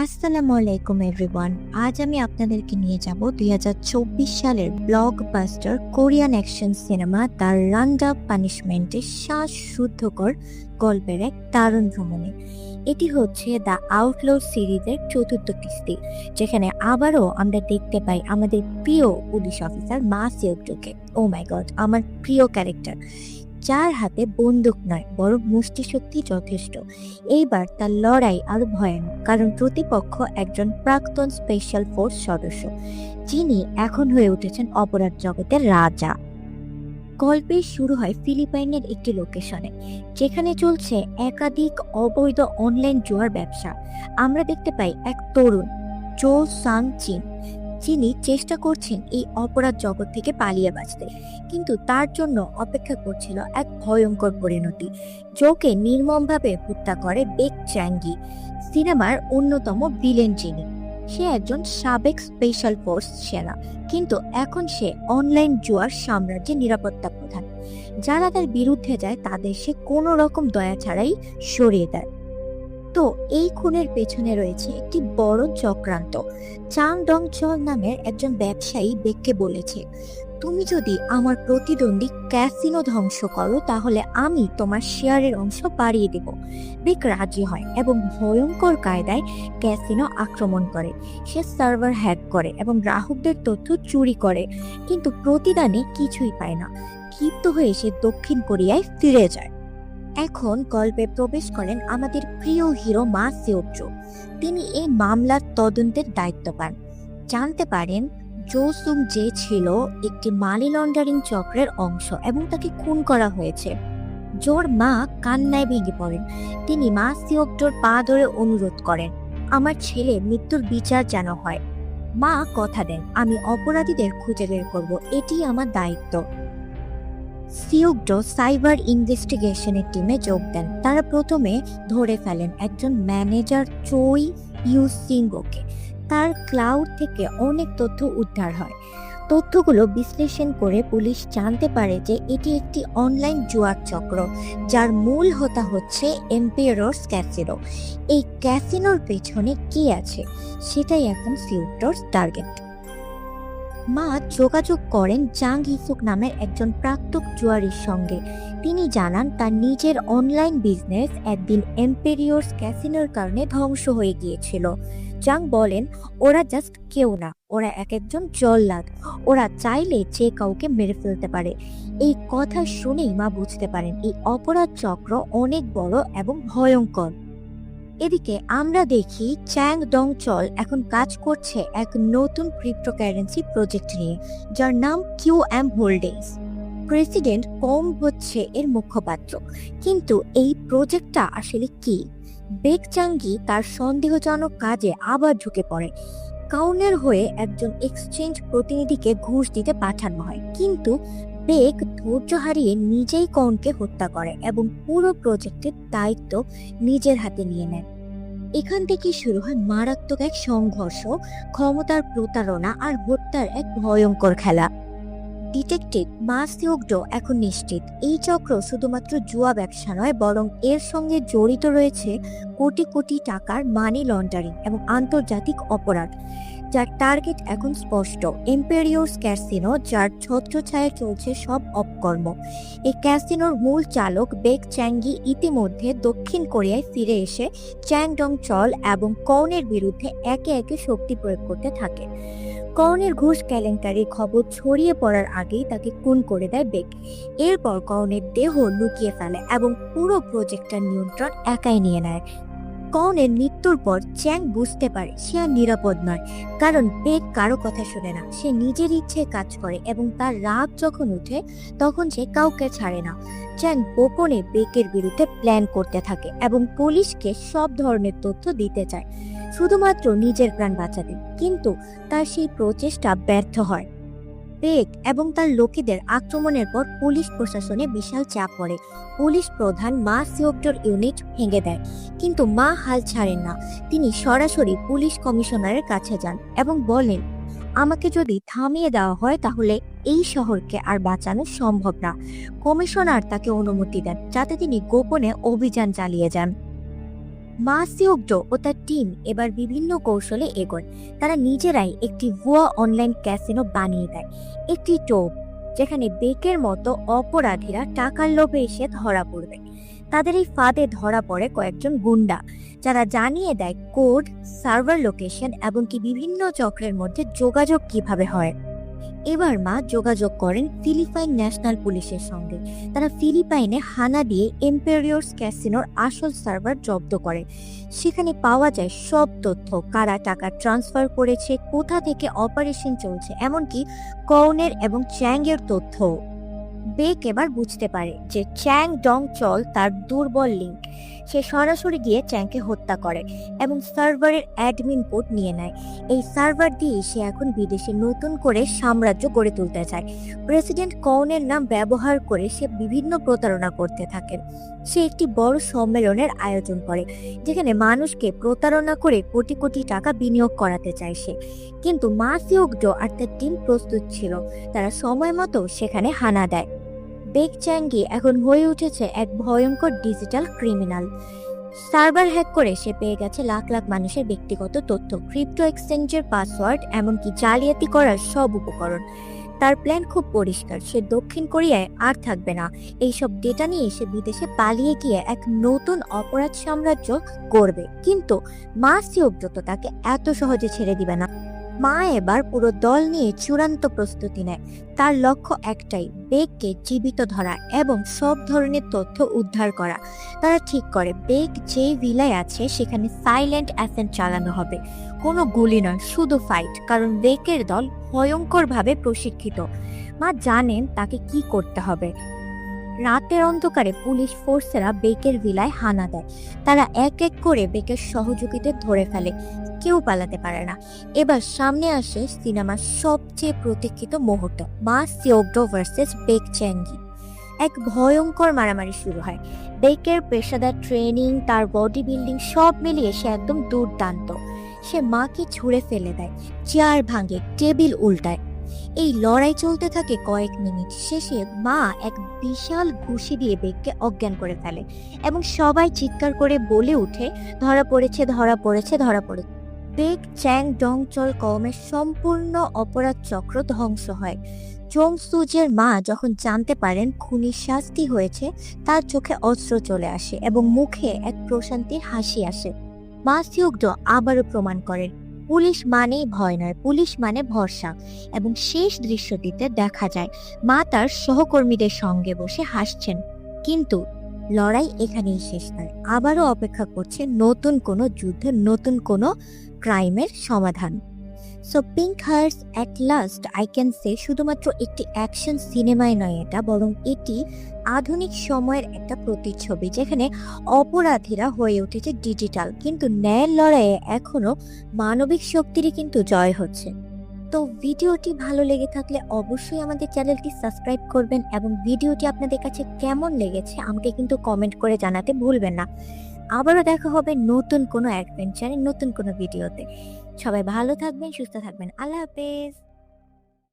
আসসালামু আলাইকুম এভরিওয়ান। আজ আমি আপনাদেরকে নিয়ে যাব দুই হাজার চব্বিশ সালের blockbuster Korean action cinema the roundup পানিশমেন্টের শ্বাস শুদ্ধকর গল্পের এক দারুণ ভ্রমণে। এটি হচ্ছে দ্য আউটলো সিরিজের চতুর্থ কিস্তি, যেখানে আবারও আমরা দেখতে পাই আমাদের প্রিয় পুলিশ অফিসার মা সিওকটোকে ও মাই গড আমার প্রিয় ক্যারেক্টার। যার হাতে বন্দুক নয়, বরং মুষ্টি শক্তি যথেষ্ট। এইবার তার লড়াই আরও ভয়ানক, কারণ প্রতিপক্ষ একজন প্রাক্তন স্পেশাল ফোর্স সদস্য, যিনি এখন হয়ে উঠেছেন অপরাধ জগতের রাজা। গল্পের শুরু হয় ফিলিপাইনের একটি লোকেশনে, যেখানে চলছে একাধিক অবৈধ অনলাইন জুয়ার ব্যবসা। আমরা দেখতে পাই এক তরুণ জো সাং চিন। যিনি চেষ্টা করছেন এই অপরাধ জগৎ থেকে পালিয়ে বাঁচতে। কিন্তু তার জন্য অপেক্ষা করছিল এক ভয়ঙ্কর পরিণতি। জোকে নির্মমভাবে হত্যা করে বেক চ্যাঙ্গি, সিনেমার অন্যতম ভিলেন যিনি। সে একজন সাবেক স্পেশাল ফোর্স সেনা, কিন্তু এখন সে অনলাইন জুয়ার সাম্রাজ্যের নিরাপত্তা প্রধান। যারা তার বিরুদ্ধে যায়, তাদের সে কোনো রকম দয়া ছাড়াই সরিয়ে দেয়। তো এই খুনের পেছনে রয়েছে একটি বড় চক্রান্ত। চাং ডং চল নামের একজন ব্যবসায়ী বেককে বলেছে, তুমি যদি আমার প্রতিদ্বন্দ্বী ক্যাসিনো ধ্বংস করো, তাহলে আমি তোমার শেয়ারের অংশ বাড়িয়ে দেব। বেক রাজি হয় এবং ভয়ঙ্কর কায়দায় ক্যাসিনো আক্রমণ করে। সে সার্ভার হ্যাক করে এবং গ্রাহকদের তথ্য চুরি করে, কিন্তু প্রতিদানে কিছুই পায় না। ক্ষিপ্ত হয়ে সে দক্ষিণ কোরিয়ায় ফিরে যায়। এখন গল্পে প্রবেশ করেন আমাদের প্রিয় হিরো মা সেওজো তিনি এই মামলার তদন্তের দায়িত্ব পান। জানতে পারেন জোসুং যে ছিল একটি মানি লন্ডারিং চক্রের অংশ এবং তাকে খুন করা হয়েছে। জোর মা কান্নায় ভেঙে পড়েন। তিনি মা সিওকটোর পা ধরে অনুরোধ করেন, আমার ছেলে মৃত্যুর বিচার যেন হয়। মা কথা দেন, আমি অপরাধীদের খুঁজে বের করব এটি আমার দায়িত্ব। সিওকডো সাইবার ইনভেস্টিগেশনের টিমে যোগ দেন। তারা প্রথমে ধরে ফেলেন একজন ম্যানেজার চই ইউ সিংগোকে তার ক্লাউড থেকে অনেক তথ্য উদ্ধার হয়। তথ্যগুলো বিশ্লেষণ করে পুলিশ জানতে পারে যে এটি একটি অনলাইন জুয়ার চক্র, যার মূল হোতা হচ্ছে এম্পিয়ারস ক্যাসিনো। এই ক্যাসিনোর পেছনে কি আছে? সেটাই এখন সিউটর্স টার্গেট। মা যোগাযোগ করেন জাং হিসুক নামের একজন প্রাক্তক জুয়ারির সঙ্গে। তিনি জানান, তার নিজের অনলাইন বিজনেস একদিন এম্পেরিয়র্স ক্যাসিনোর কারণে ধ্বংস হয়ে গিয়েছিল। জাং বলেন, ওরা জাস্ট কেউ না, ওরা এক একজন জল্লাদ। ওরা চাইলে যে কাউকে মেরে ফেলতে পারে। এই কথা শুনেই মা বুঝতে পারেন, এই অপরাধ চক্র অনেক বড় এবং ভয়ঙ্কর। এদিকে আমরা দেখি চ্যাং ডং চল এখন কাজ করছে এক নতুন ক্রিপ্টোকারেন্সি প্রজেক্ট নিয়ে, যার নাম কিউ এম হোল্ডিংস। প্রেসিডেন্ট কম হচ্ছে এর মুখপাত্র, কিন্তু এই প্রজেক্টটা আসলে কি? বেক চাঙ্গি তার সন্দেহজনক কাজে আবার ঢুকে পড়ে। কাউনের হয়ে একজন এক্সচেঞ্জ প্রতিনিধিকে ঘুষ দিতে পাঠানো হয়, কিন্তু বেক ধৈর্য হারিয়ে নিজেই কৌনকে হত্যা করে এবং পুরো প্রজেক্টের দায়িত্ব নিজের হাতে নিয়ে নেয়। এখান থেকে শুরু হয় মারাত্মক এক সংঘর্ষ, ক্ষমতার প্রতারণা আর হত্যার এক ভয়ঙ্কর খেলা। ডিটেকটিভ মাসিওগডো এখন নিশ্চিত। এই চক্র শুধুমাত্র জুয়া ব্যবসা নয়, বরং এর সঙ্গে জড়িত রয়েছে কোটি কোটি টাকার মানি লন্ডারিং এবং আন্তর্জাতিক অপরাধ। যার টার্গেট এখন স্পষ্ট। এম্পেরিওস ক্যাসিনো যার ছত্রছায়া চলছে সব অপকর্ম। এই ক্যাসিনোর মূল চালক বেক চ্যাঙ্গি ইতিমধ্যে দক্ষিণ কোরিয়ায় ফিরে এসে চ্যাংডং চল এবং কৌনের বিরুদ্ধে একে একে শক্তি প্রয়োগ করতে থাকে। কর্ণের ঘুষ কেলেঙ্কারির খবর ছড়িয়ে পড়ার আগেই তাকে খুন করে দেয় বেক। এরপর কর্ণের দেহ লুকিয়ে ফেলে এবং পুরো প্রজেক্টটার নিয়ন্ত্রণ একাই নিয়ে নেয়। কর্ণের মৃত্যুর পর চ্যাং বুঝতে পারে সে আর নিরাপদ নয়, কারণ বেক কারও কথা শোনে না। সে নিজের ইচ্ছে কাজ করে এবং তার রাগ যখন উঠে, তখন সে কাউকে ছাড়ে না। চ্যাং গোপনে বেকের বিরুদ্ধে প্ল্যান করতে থাকে এবং পুলিশকে সব ধরনের তথ্য দিতে চায়, শুধুমাত্র নিজের প্রাণ বাঁচাতে। কিন্তু তার সেই প্রচেষ্টা ব্যর্থ হয়। বেগ এবং তার লোকেদের আক্রমণের পর পুলিশ প্রশাসনে বিশাল চাপ পড়ে। পুলিশ প্রধান মা সিওক্টর ইউনিট ভেঙে দেয়। কিন্তু মা হাল ছাড়েন না। তিনি সরাসরি পুলিশ কমিশনারের কাছে যান এবং বলেন, আমাকে যদি থামিয়ে দেওয়া হয় তাহলে এই শহরকে আর বাঁচানো সম্ভব না। কমিশনার তাকে অনুমতি দেন যাতে তিনি গোপনে অভিযান চালিয়ে যান। মা সিওকডো ও তার টিম এবার বিভিন্ন কৌশলে এগোয়। তারা নিজেরাই একটি ভুয়া অনলাইন ক্যাসিনো বানিয়ে দেয়। একটি টোপ, যেখানে বেকের মতো অপরাধীরা টাকার লোভে এসে ধরা পড়বে। তাদের এই ফাঁদে ধরা পড়ে কয়েকজন গুন্ডা, যারা জানিয়ে দেয় কোড, সার্ভার লোকেশন এবং কি বিভিন্ন চক্রের মধ্যে যোগাযোগ কীভাবে হয়। এবার মা যোগাযোগ করেন ফিলিপাইন ন্যাশনাল পুলিশের সঙ্গে। তারা ফিলিপাইনে হানা দিয়ে এম্পেরিয়র্স ক্যাসিনোর আসল সার্ভার জব্দ করে। সেখানে পাওয়া যায় সব তথ্য, কারা টাকা ট্রান্সফার করেছে, কোথা থেকে অপারেশন চলছে, এমনকি কৌনের এবং চ্যাংয়ের তথ্য বেক এবার বুঝতে পারে যে চ্যাং ডং চল তার দুর্বল লিঙ্ক। সে সরাসরি গিয়ে চ্যাংকে হত্যা করে এবং সার্ভারের অ্যাডমিন কোড নিয়ে নেয়। এই সার্ভার দিয়ে সে এখন বিদেশে নতুন করে সাম্রাজ্য গড়ে তুলতে চায়। প্রেসিডেন্ট কৌনের নাম ব্যবহার করে সে বিভিন্ন প্রতারণা করতে থাকে। সে একটি বড় সম্মেলনের আয়োজন করে, যেখানে মানুষকে প্রতারণা করে কোটি কোটি টাকা বিনিয়োগ করাতে চায় সে। কিন্তু মাসিওগডো আর তার টিম প্রস্তুত ছিল। তারা সময় মতো সেখানে হানা দেয়। বেক চ্যাঙ্গি এখন হয়ে উঠেছে এক ভয়ঙ্কর ডিজিটাল ক্রিমিনাল। সার্ভার হ্যাক করে সে পেয়ে গেছে লাখ লাখ মানুষের ব্যক্তিগত তথ্য, ক্রিপ্টো এক্সচেঞ্জের পাসওয়ার্ড, এমনকি জালিয়াতি করার সব উপকরণ। তার প্ল্যান খুব পরিষ্কার, সে দক্ষিণ কোরিয়ায় আর থাকবে না। এইসব ডেটা নিয়ে সে বিদেশে পালিয়ে গিয়ে এক নতুন অপরাধ সাম্রাজ্য করবে কিন্তু মা সিওব্রত তাকে এত সহজে ছেড়ে দিবে না। মা এবার পুরো দল নিয়ে চূড়ান্ত প্রস্তুতি নেয়। তার লক্ষ্য একটাই, বেগকে জীবিত ধরা এবং সব ধরনের তথ্য উদ্ধার করা। তারা ঠিক করে, বেগ যে ভিলায় আছে, সেখানে সাইলেন্ট অ্যাসেন্ট চালানো হবে। কোনো গুলি নয়, শুধু ফাইট কারণ বেকের দল ভয়ঙ্করভাবে প্রশিক্ষিত। মা জানেন তাকে কি করতে হবে। রাতের অন্ধকারে পুলিশ ফোর্সেরা বেকের ভিলায় হানা দেয়। তারা এক এক করে বেকের সহযোগীদের ধরে ফেলে। কেউ পালাতে পারে না। এবার সামনে আসে সিনেমার সবচেয়ে প্রতীক্ষিত মুহূর্ত, মা সিওগডো ভার্সেস বেক চ্যাঙ্গি এক ভয়ঙ্কর মারামারি শুরু হয়। বেকের পেশাদার ট্রেনিং, তার বডি বিল্ডিং সব মিলিয়ে সে একদম দুর্দান্ত। সে মাকে ছুঁড়ে ফেলে দেয়। চেয়ার ভাঙে, টেবিল উল্টায়। এই লড়াই চলতে থাকে কয়েক মিনিট শেষে মা এক বিশাল ঘুষি দিয়ে বেগকে অজ্ঞান করে ফেলে এবং সবাই চিৎকার করে বলে উঠে ধরা পড়েছে ধরা পড়েছে ধরা পড়েছে বেগ, চ্যাং, ডং, চল কমের সম্পূর্ণ অপরাধ চক্র ধ্বংস হয়। চোং সুজের মা যখন জানতে পারেন খুনির শাস্তি হয়েছে, তার চোখে অস্ত্র চলে আসে এবং মুখে এক প্রশান্তির হাসি আসে। মা সিউগডো আবারও প্রমাণ করেন। পুলিশ মানেই ভয় নয়, পুলিশ মানে ভরসা। এবং শেষ দৃশ্যটিতে দেখা যায়, মা তার সহকর্মীদের সঙ্গে বসে হাসছেন। কিন্তু লড়াই এখানেই শেষ নয়, আবারও অপেক্ষা করছে নতুন কোনো যুদ্ধের নতুন কোনো ক্রাইমের সমাধান। So pink hers at last I can say শুধুমাত্র একটি অ্যাকশন সিনেমায় নয় এটা, বরং এটি আধুনিক সময়ের একটা প্রতিচ্ছবি, যেখানে অপরাধীরা হয়ে উঠেছে ডিজিটাল কিন্তু ন্যায়ের লড়াইয়ে এখনও মানবিক শক্তিরই কিন্তু জয় হচ্ছে। তো ভিডিওটি ভালো লেগে থাকলে অবশ্যই আমাদের চ্যানেলটি সাবস্ক্রাইব করবেন এবং ভিডিওটি আপনাদের কাছে কেমন লেগেছে আমাকে কিন্তু কমেন্ট করে জানাতে ভুলবেন না। আবারও দেখা হবে নতুন কোনো অ্যাডভেঞ্চারে নতুন কোনো ভিডিওতে সবাই ভালো থাকবেন, সুস্থ থাকবেন। আল্লাহ হাফেজ।